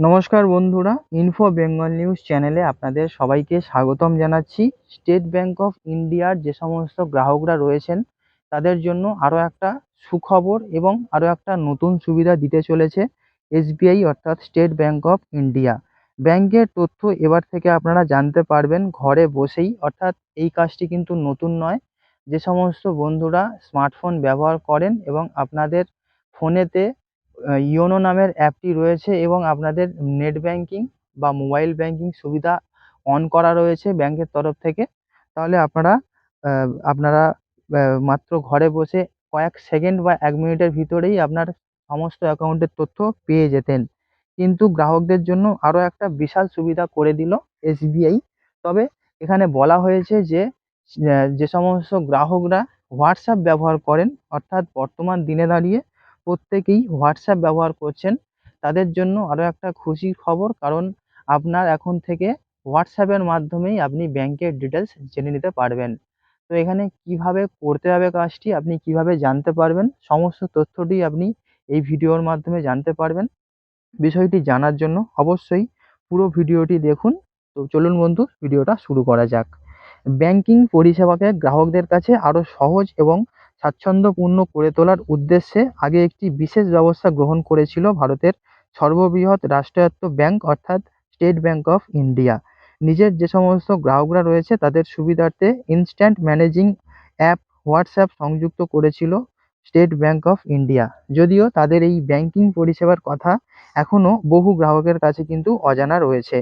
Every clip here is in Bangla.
নমস্কার বন্ধুরা ইনফো বেঙ্গল নিউজ চ্যানেলে আপনাদের সবাইকে স্বাগতম জানাচ্ছি। স্টেট ব্যাঙ্ক অফ ইন্ডিয়ার যে সমস্ত গ্রাহকরা রয়েছেন, তাদের জন্য আরও একটা সুখবর এবং আরও একটা নতুন সুবিধা দিতে চলেছে এসবিআই অর্থাৎ স্টেট ব্যাঙ্ক অফ ইন্ডিয়া ব্যাংকের তথ্য এবার থেকে আপনারা জানতে পারবেন ঘরে বসেই, অর্থাৎ এই কাজটি কিন্তু নতুন নয়। যে সমস্ত বন্ধুরা স্মার্টফোন ব্যবহার করেন এবং আপনাদের ফোনেতে ইওনো নামের অ্যাপটি রয়েছে এবং আপনাদের নেট ব্যাংকিং বা মোবাইল ব্যাংকিং সুবিধা অন করা রয়েছে ব্যাংকের তরফ থেকে। তাহলে আপনারা আপনারা মাত্র ঘরে বসে কয়েক সেকেন্ড বা এক মিনিটের ভিতরেই আপনার সমস্ত অ্যাকাউন্টের তথ্য পেয়ে যেতেন। কিন্তু গ্রাহকদের জন্য আরও একটা বিশাল সুবিধা করে দিল এসবিআই। তবে এখানে বলা হয়েছে যে যে সমস্ত গ্রাহকরা হোয়াটসঅ্যাপ ব্যবহার করেন, অর্থাৎ বর্তমান দিনে দাঁড়িয়ে প্রত্যেকেই হোয়াটসঅ্যাপ ব্যবহার করছেন। তাদের জন্য আরও একটা খুশির খবর, কারণ আপনার এখন থেকে হোয়াটসঅ্যাপের মাধ্যমেই আপনি ব্যাংকের ডিটেলস জেনে নিতে পারবেন। তো এখানে কীভাবে করতে হবে কাজটি, আপনি কীভাবে জানতে পারবেন, সমস্ত তথ্যটি আপনি এই ভিডিওর মাধ্যমে জানতে পারবেন। বিষয়টি জানার জন্য অবশ্যই পুরো ভিডিওটি দেখুন। তো চলুন বন্ধু, ভিডিওটা শুরু করা যাক। ব্যাংকিং পরিষেবাকে গ্রাহকদের কাছে আরও সহজ এবং স্বাচ্ছন্দ্যপূর্ণ করে তোলার উদ্দেশ্যে আগে একটি বিশেষ ব্যবস্থা গ্রহণ করেছিল ভারতের সর্ববৃহৎ রাষ্ট্রায়ত্ত ব্যাংক, অর্থাৎ স্টেট ব্যাংক অফ ইন্ডিয়া। নিজের যে সমস্ত গ্রাহকরা রয়েছে, তাদের সুবিধার্থে ইনস্ট্যান্ট ম্যানেজিং অ্যাপ হোয়াটসঅ্যাপ সংযুক্ত করেছিল স্টেট ব্যাংক অফ ইন্ডিয়া। যদিও তাদের এই ব্যাংকিং পরিষেবার কথা এখনও বহু গ্রাহকের কাছে কিন্তু অজানা রয়েছে।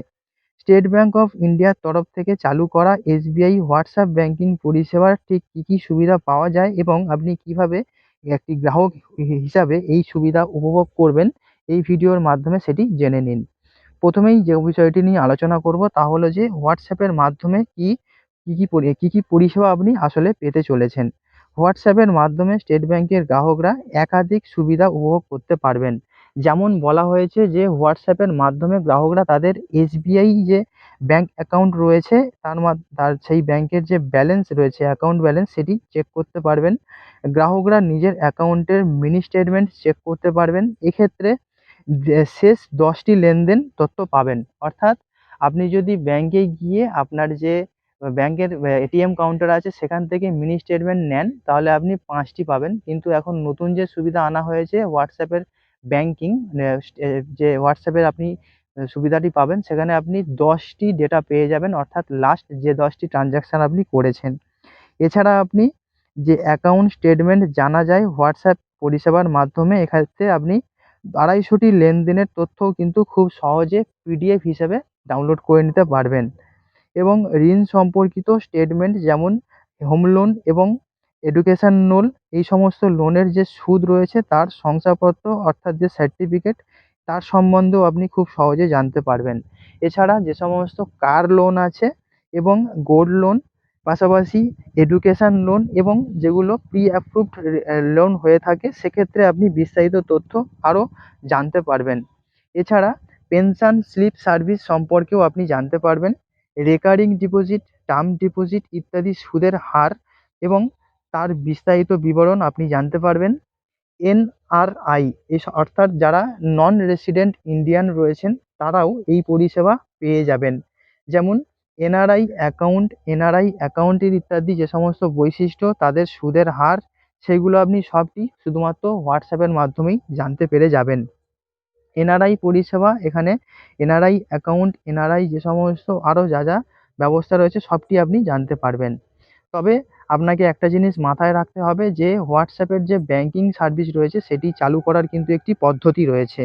স্টেট ব্যাংক অফ ইন্ডিয়ার তরফ থেকে চালু করা এসবিআই হোয়াটসঅ্যাপ ব্যাংকিং পরিষেবার ঠিক কী কী সুবিধা পাওয়া যায় এবং আপনি কীভাবে একটি গ্রাহক হিসাবে এই সুবিধা উপভোগ করবেন, এই ভিডিওর মাধ্যমে সেটি জেনে নিন। প্রথমেই যে বিষয়টি নিয়ে আলোচনা করব তা হলো যে হোয়াটসঅ্যাপের মাধ্যমে কী কী কী পরি, কী কী পরিষেবা আপনি আসলে পেতে চলেছেন। হোয়াটসঅ্যাপের মাধ্যমে স্টেট ব্যাংকের গ্রাহকরা একাধিক সুবিধা উপভোগ করতে পারবেন। যেমন বলা হয়েছে যে হোয়াটসঅ্যাপের মাধ্যমে গ্রাহকরা তাদের এসবিআই যে ব্যাঙ্ক অ্যাকাউন্ট রয়েছে, তার তার সেই ব্যাংকের যে ব্যালেন্স রয়েছে অ্যাকাউন্ট ব্যালেন্স সেটি চেক করতে পারবেন। গ্রাহকরা নিজের অ্যাকাউন্টের মিনি স্টেটমেন্ট চেক করতে পারবেন। এক্ষেত্রে শেষ দশটি লেনদেন তথ্য পাবেন। অর্থাৎ আপনি যদি ব্যাংকে গিয়ে আপনার যে ব্যাংকের এটিএম কাউন্টার আছে, সেখান থেকে মিনি স্টেটমেন্ট নেন, তাহলে আপনি পাঁচটি পাবেন। কিন্তু এখন নতুন যে সুবিধা আনা হয়েছে হোয়াটসঅ্যাপের ব্যাংকিং যে হোয়াটসঅ্যাপের আপনি সুবিধাটি পাবেন, সেখানে আপনি দশটি ডেটা পেয়ে যাবেন, অর্থাৎ লাস্ট যে দশটি ট্রানজ্যাকশান আপনি করেছেন। এছাড়া আপনি যে অ্যাকাউন্ট স্টেটমেন্ট জানা যায় হোয়াটসঅ্যাপ পরিষেবার মাধ্যমে, এক্ষেত্রে আপনি আড়াইশোটি লেনদেনের তথ্যও কিন্তু খুব সহজে পিডিএফ হিসেবে ডাউনলোড করে নিতে পারবেন। এবং ঋণ সম্পর্কিত স্টেটমেন্ট যেমন হোম লোন এবং এডুকেশান লোন এই সমস্ত লোনের যে সুদ রয়েছে, তার শংসাপত্র অর্থাৎ যে সার্টিফিকেট তার সম্বন্ধেও আপনি খুব সহজে জানতে পারবেন। এছাড়া যে সমস্ত কার লোন আছে এবং গোল্ড লোন পাশাপাশি এডুকেশান লোন এবং যেগুলো প্রি অ্যাপ্রুভড লোন হয়ে থাকে, সেক্ষেত্রে আপনি বিস্তারিত তথ্য আরও জানতে পারবেন। এছাড়া পেনশন স্লিপ সার্ভিস সম্পর্কেও আপনি জানতে পারবেন। রেকারিং ডিপোজিট টার্ম ডিপোজিট ইত্যাদি সুদের হার এবং তার বিস্তারিত বিবরণ আপনি জানতে পারবেন। এনআরআই অর্থাৎ যারা নন রেসিডেন্ট ইন্ডিয়ান রয়েছেন, তারাও এই পরিষেবা পেয়ে যাবেন। যেমন এনআরআই অ্যাকাউন্ট এনআরআই অ্যাকাউন্টের ইত্যাদি যে সমস্ত বৈশিষ্ট্য, তাদের সুদের হার, সেগুলো আপনি সবটি শুধুমাত্র হোয়াটসঅ্যাপের মাধ্যমেই জানতে পেরে যাবেন। এনআরআই পরিষেবা এখানে এনআরআই অ্যাকাউন্ট এনআরআই যে সমস্ত আরও যা যা ব্যবস্থা রয়েছে, সবটি আপনি জানতে পারবেন। তবে আপনাকে একটা জিনিস মাথায় রাখতে হবে যে হোয়াটসঅ্যাপের যে ব্যাংকিং সার্ভিস রয়েছে, সেটি চালু করার কিন্তু একটি পদ্ধতি রয়েছে।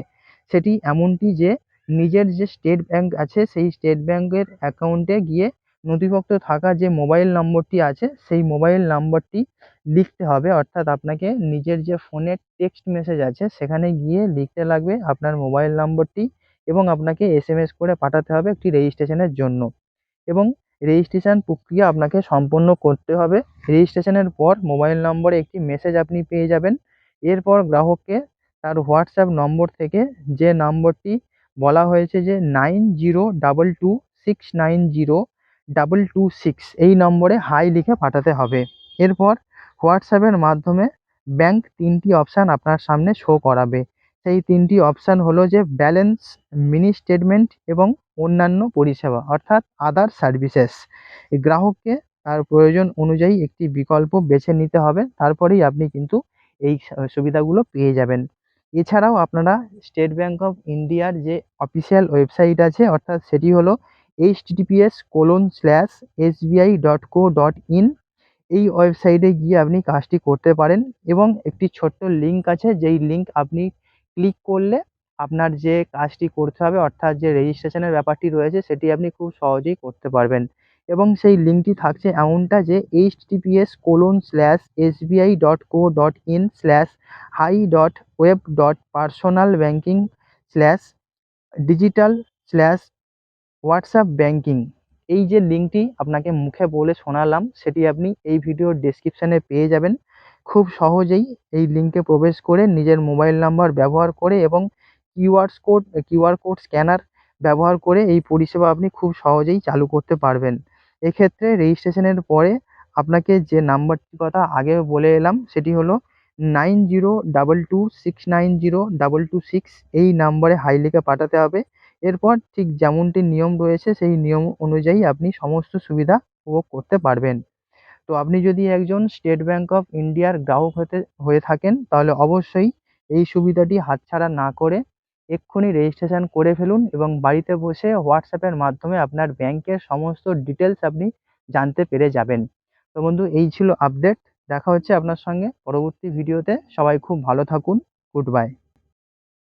সেটি এমনটি যে, নিজের যে স্টেট ব্যাংক আছে, সেই স্টেট ব্যাংকের অ্যাকাউন্টে গিয়ে নথিভুক্ত থাকা যে মোবাইল নম্বরটি আছে, সেই মোবাইল নম্বরটি লিখতে হবে। অর্থাৎ আপনাকে নিজের যে ফোনের টেক্সট মেসেজ আছে, সেখানে গিয়ে লিখতে লাগবে আপনার মোবাইল নম্বরটি এবং আপনাকে এস এম এস করে পাঠাতে হবে একটি রেজিস্ট্রেশনের জন্য। এবং রেজিস্ট্রেশন প্রক্রিয়া আপনাকে সম্পন্ন করতে হবে। রেজিস্ট্রেশনের পর মোবাইল নম্বরে একটি মেসেজ আপনি পেয়ে যাবেন। এরপর গ্রাহককে তার হোয়াটসঅ্যাপ নম্বর থেকে যে নম্বরটি বলা হয়েছে যে nine zero double two six nine zero double two six এই নম্বরে হাই লিখে পাঠাতে হবে। এরপর হোয়াটসঅ্যাপের মাধ্যমে ব্যাংক তিনটি অপশান আপনার সামনে শো করাবে। সেই তিনটি অপশান হলো যে ব্যালেন্স মিনি স্টেটমেন্ট এবং অন্যান্য পরিষেবা, অর্থাৎ আদার সার্ভিসেস গ্রাহককে তার প্রয়োজন অনুযায়ী একটি বিকল্প বেছে নিতে হবে, তারপরেই আপনি কিন্তু এই সুবিধাগুলো পেয়ে যাবেন। এছাড়াও আপনারা স্টেট ব্যাঙ্ক অফ ইন্ডিয়ার যে অফিসিয়াল ওয়েবসাইট আছে, অর্থাৎ সেটি হলো https colon slash SBI dot co dot in এই ওয়েবসাইটে গিয়ে আপনি কাজটি করতে পারেন এবং একটি ছোট্ট লিঙ্ক আছে, যেই লিঙ্ক আপনি ক্লিক করলে আপনার যে কাজটি করতে হবে, অর্থাৎ যে রেজিস্ট্রেশনের ব্যাপারটি রয়েছে, সেটি আপনি খুব সহজেই করতে পারবেন। এবং সেই লিঙ্কটি থাকছে এমনটা যে https colon slash SBI dot co dot in slash hi dot web dot personal banking slash digital slash WhatsApp banking এই যে লিঙ্কটি আপনাকে মুখে বলে শোনালাম, সেটি আপনি এই ভিডিওর ডেসক্রিপশানে পেয়ে যাবেন। খুব সহজেই এই লিঙ্কে প্রবেশ করে নিজের মোবাইল নাম্বার ব্যবহার করে এবং QR code QR code scanner ব্যবহার করে এই পরিষেবা আপনি খুব সহজেই চালু করতে পারবেন। এক্ষেত্রে রেজিস্ট্রেশনের পরে আপনাকে যে নাম্বারটির কথা আগে বলে এলাম, সেটি হলো nine zero double two six nine zero double two six এই নাম্বারে হাই লিখে পাঠাতে হবে। এরপর ঠিক যেমনটি নিয়ম রয়েছে, সেই নিয়ম অনুযায়ী আপনি সমস্ত সুবিধা উপভোগ করতে পারবেন। তো আপনি যদি একজন স্টেট ব্যাঙ্ক অফ ইন্ডিয়ার গ্রাহক হতে, হয়ে থাকেন, তাহলে অবশ্যই এই সুবিধাটি হাতছাড়া না করে এক্ষুনি রেজিস্ট্রেশন করে ফেলুন এবং বাড়িতে বসে হোয়াটসঅ্যাপের মাধ্যমে আপনার ব্যাংকের সমস্ত ডিটেলস আপনি জানতে পেরে যাবেন। তো বন্ধু, এই ছিল আপডেট দেখা হচ্ছে আপনার সঙ্গে পরবর্তী ভিডিওতে সবাই খুব ভালো থাকুন। Good bye